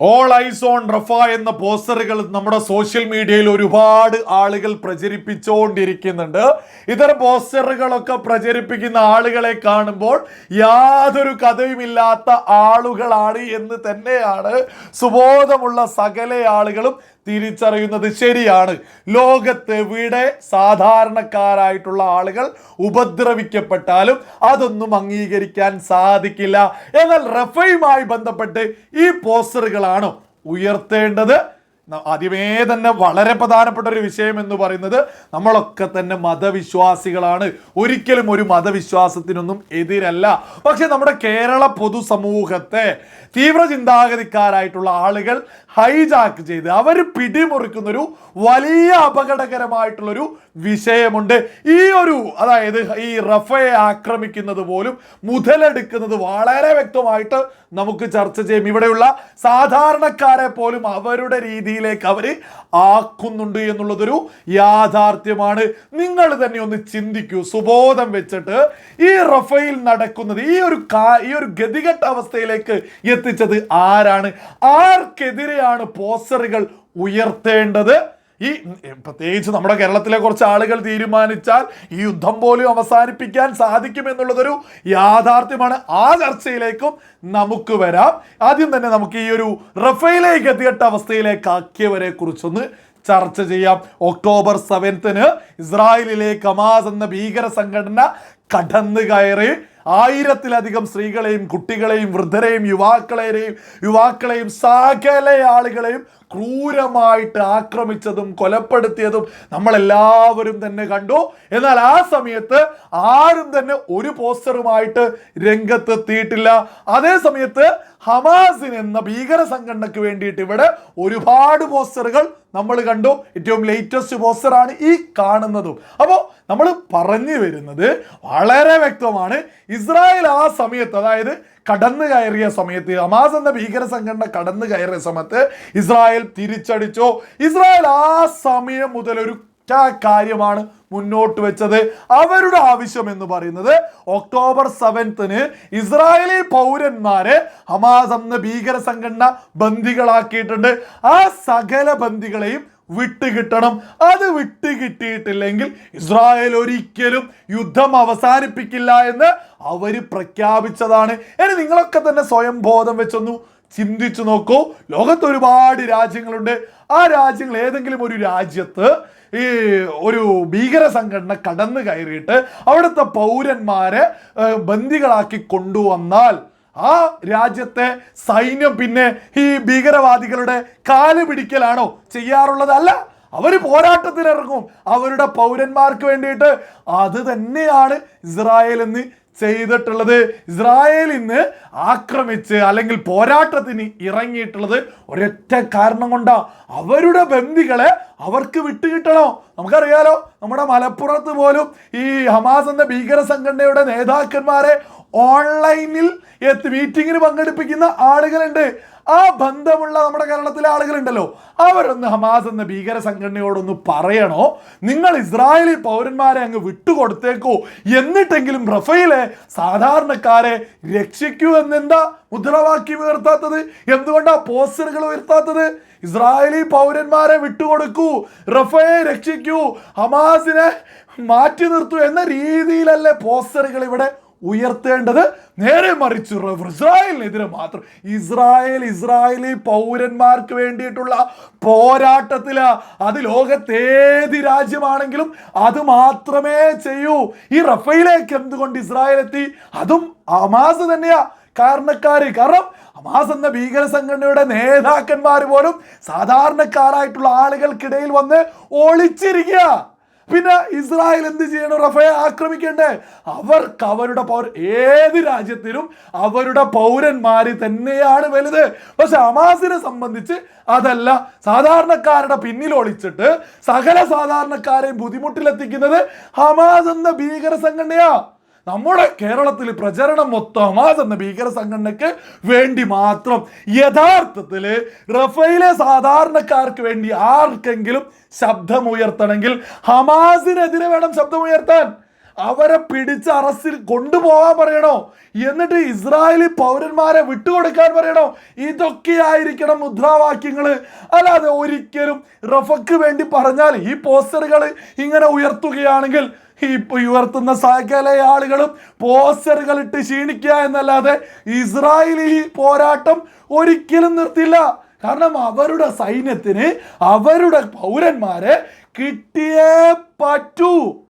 All ice on Rafah എന്ന പോസ്റ്ററുകൾ നമ്മുടെ സോഷ്യൽ മീഡിയയിൽ ഒരുപാട് ആളുകൾ പ്രചരിപ്പിച്ചുകൊണ്ടിരിക്കുന്നുണ്ട്. ഇത്തരം പോസ്റ്ററുകളൊക്കെ പ്രചരിപ്പിക്കുന്ന ആളുകളെ കാണുമ്പോൾ യാതൊരു കഥയുമില്ലാത്ത ആളുകളാണ് എന്ന് തന്നെയാണ് സുബോധമുള്ള സകല ആളുകളും തിരിച്ചറിയുന്നത് ശരിയാണ്. ലോകത്തെവിടെ സാധാരണക്കാരായിട്ടുള്ള ആളുകൾ ഉപദ്രവിക്കപ്പെട്ടാലും അതൊന്നും അംഗീകരിക്കാൻ സാധിക്കില്ല. എന്നാൽ റഫയുമായി ബന്ധപ്പെട്ട് ഈ പോസ്റ്ററുകളാണോ ഉയർത്തേണ്ടത്. ആദ്യമേ തന്നെ വളരെ പ്രധാനപ്പെട്ട ഒരു വിഷയം എന്ന് പറയുന്നത് നമ്മളൊക്കെ തന്നെ മതവിശ്വാസികളാണ്. ഒരിക്കലും ഒരു മതവിശ്വാസത്തിനൊന്നും എതിരല്ല. പക്ഷെ നമ്മുടെ കേരള പൊതുസമൂഹത്തെ തീവ്ര ചിന്താഗതിക്കാരായിട്ടുള്ള ആളുകൾ ഹൈജാക്ക് ചെയ്ത് അവർ പിടിമുറിക്കുന്നൊരു വലിയ അപകടകരമായിട്ടുള്ളൊരു വിഷയമുണ്ട്. ഈ ഒരു അതായത് ഈ റഫയെ ആക്രമിക്കുന്നത് പോലും മുതലെടുക്കുന്നത് വളരെ വ്യക്തമായിട്ട് നമുക്ക് ചർച്ച ചെയ്യും. ഇവിടെയുള്ള സാധാരണക്കാരെ പോലും അവരുടെ രീതിയിലേക്ക് അവർ ആക്കുന്നുണ്ട് എന്നുള്ളതൊരു യാഥാർത്ഥ്യമാണ്. നിങ്ങൾ തന്നെ ഒന്ന് ചിന്തിക്കൂ. സുബോധം വെച്ചിട്ട് ഈ റഫയിൽ നടക്കുന്നത് ഈ ഒരു ഈ ഒരു ഗതികെട്ട അവസ്ഥയിലേക്ക് എത്തിച്ചത് ആരാണ്? ആർക്കെതിരെയാണ് പോസ്റ്ററുകൾ ഉയർത്തേണ്ടത്? ഈ പ്രത്യേകിച്ച് നമ്മുടെ കേരളത്തിലെ കുറച്ച് ആളുകൾ തീരുമാനിച്ചാൽ ഈ യുദ്ധം പോലും അവസാനിപ്പിക്കാൻ സാധിക്കും എന്നുള്ളതൊരു യാഥാർത്ഥ്യമാണ്. ആ ചർച്ചയിലേക്കും നമുക്ക് വരാം. ആദ്യം തന്നെ നമുക്ക് ഈ ഒരു റഫേലേക്ക് എത്തിയിട്ട അവസ്ഥയിലേക്ക് ആക്കിയവരെ കുറിച്ചൊന്ന് ചർച്ച ചെയ്യാം. ഒക്ടോബർ സെവൻത്തിന് ഇസ്രായേലിലെ കമാസ് എന്ന ഭീകര സംഘടന കടന്നു കയറി ആയിരത്തിലധികം സ്ത്രീകളെയും കുട്ടികളെയും വൃദ്ധരെയും യുവാക്കളെയും യുവാക്കളെയും സകല ആളുകളെയും ക്രൂരമായിട്ട് ആക്രമിച്ചതും കൊലപ്പെടുത്തിയതും നമ്മളെല്ലാവരും തന്നെ കണ്ടു. എന്നാൽ ആ സമയത്ത് ആരും തന്നെ ഒരു പോസ്റ്ററുമായിട്ട് രംഗത്തെത്തിയിട്ടില്ല. അതേ സമയത്ത് ഹമാസിൻ എന്ന ഭീകര സംഘടനയ്ക്ക് വേണ്ടിയിട്ട് ഇവിടെ ഒരുപാട് പോസ്റ്ററുകൾ നമ്മൾ കണ്ടു. ഏറ്റവും ലേറ്റസ്റ്റ് പോസ്റ്ററാണ് ഈ കാണുന്നതും. അപ്പോൾ നമ്മൾ പറഞ്ഞു വരുന്നത് വളരെ വ്യക്തമാണ്. ഇസ്രായേൽ ആ സമയത്ത് അതായത് കടന്നു കയറിയ സമയത്ത് ഹമാസ് എന്ന ഭീകര സംഘടന കടന്നു കയറിയ സമയത്ത് ഇസ്രായേൽ തിരിച്ചടിച്ചോ. ഇസ്രായേൽ ആ സമയം മുതൽ ഒരു കാര്യമാണ് മുന്നോട്ട് വെച്ചത്. അവരുടെ ആവശ്യം എന്ന് പറയുന്നത് ഒക്ടോബർ സെവൻത്തിന് ഇസ്രായേലി പൗരന്മാരെ ഹമാസ് എന്ന ഭീകര സംഘടന ബന്ദികളാക്കിയിട്ടുണ്ട്. ആ സകല ബന്ദികളെയും വിട്ടുകിട്ടണം അത് വിട്ടുകിട്ടിയിട്ടില്ലെങ്കിൽ ഇസ്രായേൽ ഒരിക്കലും യുദ്ധം അവസാനിപ്പിക്കില്ല എന്ന് അവർ പ്രഖ്യാപിച്ചതാണ്. ഇനി നിങ്ങളൊക്കെ തന്നെ സ്വയം ബോധം വെച്ചൊന്നു ചിന്തിച്ചു നോക്കൂ. ലോകത്ത് ഒരുപാട് രാജ്യങ്ങളുണ്ട്. ആ രാജ്യങ്ങൾ ഏതെങ്കിലും ഒരു രാജ്യത്ത് ഈ ഒരു ഭീകര സംഘടന കടന്നു കയറിയിട്ട് അവിടുത്തെ പൗരന്മാരെ ബന്ദികളാക്കി കൊണ്ടുവന്നാൽ ആ രാജ്യത്തെ സൈന്യം പിന്നെ ഈ ഭീകരവാദികളുടെ കാൽ പിടിക്കലാണോ ചെയ്യാറുള്ളതല്ല. അവർ പോരാട്ടത്തിനിറങ്ങും. അവരുടെ പൗരന്മാർക്ക് വേണ്ടിയിട്ട്. അത് തന്നെയാണ് ഇസ്രായേൽ എന്ന് ചെയ്തിട്ടുള്ളത് ഇസ്രായേൽ ഇന്ന് ആക്രമിച്ച് അല്ലെങ്കിൽ പോരാട്ടത്തിന് ഇറങ്ങിയിട്ടുള്ളത് ഒരൊറ്റ കാരണം കൊണ്ടാ. അവരുടെ ബന്ദികളെ അവർക്ക് വിട്ടുകിട്ടണോ? നമുക്കറിയാലോ നമ്മുടെ മലപ്പുറത്ത് പോലും ഈ ഹമാസ് എന്ന ഭീകര സംഘടനയുടെ നേതാക്കന്മാരെ ഓൺലൈനിൽ മീറ്റിങ്ങിന് പങ്കെടുപ്പിക്കുന്ന ആളുകളുണ്ട്. ആ ബന്ധമുള്ള നമ്മുടെ കേരളത്തിലെ ആളുകളുണ്ടല്ലോ. അവരൊന്ന് ഹമാസ് എന്ന ഭീകര സംഘടനയോടൊന്ന് പറയണോ? നിങ്ങൾ ഇസ്രായേലി പൗരന്മാരെ അങ്ങ് വിട്ടുകൊടുത്തേക്കോ? എന്നിട്ടെങ്കിലും റഫയിലെ സാധാരണക്കാരെ രക്ഷിക്കൂ എന്നെന്താ മുദ്രാവാക്യം ഉയർത്താത്തത്? എന്തുകൊണ്ടാ പോസ്റ്ററുകൾ ഉയർത്താത്തത്? ഇസ്രായേലി പൗരന്മാരെ വിട്ടുകൊടുക്കൂ റഫയെ രക്ഷിക്കൂ ഹമാസിനെ മാറ്റി നിർത്തൂ എന്ന രീതിയിലല്ലേ പോസ്റ്ററുകൾ ഇവിടെ ഉയർത്തേണ്ടത് നേരെ മറിച്ച് ഇസ്രായേലിനെതിരെ മാത്രം. ഇസ്രായേൽ ഇസ്രായേലി പൗരന്മാർക്ക് വേണ്ടിയിട്ടുള്ള പോരാട്ടത്തിൽ അത് ലോകത്തേത് രാജ്യമാണെങ്കിലും അത് മാത്രമേ ചെയ്യൂ. ഈ റഫയിലേക്ക് എന്തുകൊണ്ട് ഇസ്രായേൽ എത്തി? അതും അമാസ് തന്നെയാ കാരണക്കാര്. കാരണം അമാസ് എന്ന ഭീകര സംഘടനയുടെ നേതാക്കന്മാർ പോലും സാധാരണക്കാരായിട്ടുള്ള ആളുകൾക്കിടയിൽ വന്ന് ഒളിച്ചിരിക്കുക പിന്നെ ഇസ്രായേൽ എന്ത് ചെയ്യണം? റഫയെ ആക്രമിക്കണ്ടേ? അവർക്ക് അവരുടെ പൗര ഏത് രാജ്യത്തിലും അവരുടെ പൗരന്മാര് തന്നെയാണ് വലുത്. പക്ഷെ ഹമാസിനെ സംബന്ധിച്ച് അതല്ല. സാധാരണക്കാരുടെ പിന്നിൽ ഒളിച്ചിട്ട് സകല സാധാരണക്കാരെയും ബുദ്ധിമുട്ടിലെത്തിക്കുന്നത് ഹമാസ് എന്ന ഭീകര സംഘടനയാ. നമ്മുടെ കേരളത്തിൽ പ്രചരണം മൊത്തം എന്ന ഭീകര സംഘടനയ്ക്ക് വേണ്ടി മാത്രം യഥാർത്ഥത്തിൽ റഫയിലെ സാധാരണക്കാർക്ക് വേണ്ടി ആർക്കെങ്കിലും ശബ്ദമുയർത്തണമെങ്കിൽ ഹമാസിനെതിരെ വേണം ശബ്ദമുയർത്താൻ. അവരെ പിടിച്ച് അറസ്റ്റിൽ കൊണ്ടുപോകാൻ പറയണോ? എന്നിട്ട് ഇസ്രായേലി പൗരന്മാരെ വിട്ടുകൊടുക്കാൻ പറയണോ? ഇതൊക്കെ ആയിരിക്കണം മുദ്രാവാക്യങ്ങൾ അല്ലാതെ ഒരിക്കലും റഫക്ക് വേണ്ടി പറഞ്ഞാൽ ഈ പോസ്റ്ററുകൾ ഇങ്ങനെ ഉയർത്തുകയാണെങ്കിൽ ഈ ഉയർത്തുന്ന സകല ആളുകളും പോസ്റ്ററുകൾ ഇട്ട് ക്ഷീണിക്കുക എന്നല്ലാതെ ഇസ്രായേലി പോരാട്ടം ഒരിക്കലും നിർത്തില്ല. കാരണം അവരുടെ സൈന്യത്തിന് അവരുടെ പൗരന്മാരെ കിട്ടിയേ പറ്റൂ.